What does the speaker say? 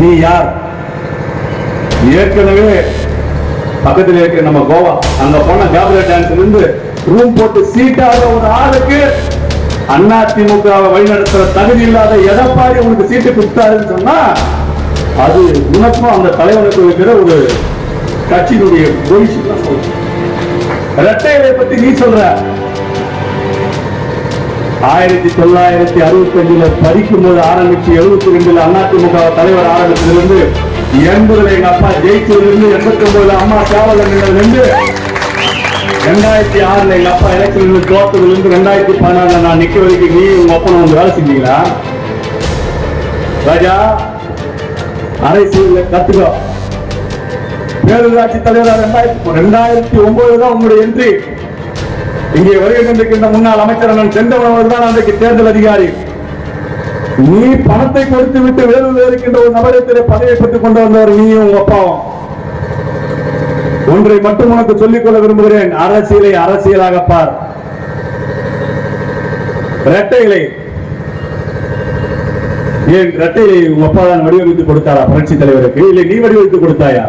நீ யார்? ஏற்கனவே பக்கத்துல இருக்கிற நம்ம கோவா அங்க போன கேப்ரே டான்ஸ்ல இருந்து ரூம் போட்டு சீட்டாக ஒரு ஆளுக்கு அண்ணா திமுகவை வழிநடத்துற தகுதி இல்லாத எடப்பாடி உனக்கு சீட்டு கொடுத்தாருன்னு சொன்னா அது உனக்கும் அந்த தலைவனுக்கு இருக்கிற ஒரு கட்சியினுடைய பொலிஷன் தான் சொல்றேன். ரெட்டைகளை பத்தி நீ சொல்ற. ஆயிரத்தி தொள்ளாயிரத்தி அறுபத்தி அஞ்சுல படிக்கும் போது ஆரம்பிச்சு எழுபத்தி ரெண்டுல அதிமுக தலைவர் ஆரம்பிச்சதுல இருந்து எண்பதுல எங்க அப்பா ஜெயிச்சதுலேருந்து எண்பத்தி ஒன்பதுல அம்மா சேவலிருந்து ரெண்டாயிரத்தி ஆறுல எங்க அப்பா எலெக்ஷன் தோத்ததுலேருந்து ரெண்டாயிரத்தி பதினாறுல நான் நிக்க வரைக்கும் நீ உங்க அப்பா வந்து வேலை செஞ்சீங்களா? ராஜா அரசியல கத்துக்கோ. பேரூராட்சி தலைவர் ரெண்டாயிரத்தி ரெண்டாயிரத்தி ஒன்பது தான் உங்களுடைய என்ட்ரி இங்கே வருகை கொண்டிருக்கின்ற முன்னாள் அமைச்சர் அண்ணன் செந்தவன் தான் அன்றைக்கு தேர்தல் அதிகாரி. நீ பணத்தை கொடுத்து விட்டு வேலூரில் இருக்கின்ற ஒரு நபரத்திலே பதவியை பெற்றுக் கொண்டு வந்தவர் நீயும் உங்க அப்பாவும். ஒன்றை மட்டும் உனக்கு சொல்லிக்கொள்ள விரும்புகிறேன். அரசியலை அரசியலாக பார். இரட்டைகளை ஏன் இரட்டையை உங்க அப்பா தான் வடிவமைத்து கொடுத்தாரா? புரட்சி தலைவருக்கு. இல்லை நீ வடிவமைத்து கொடுத்தாயா?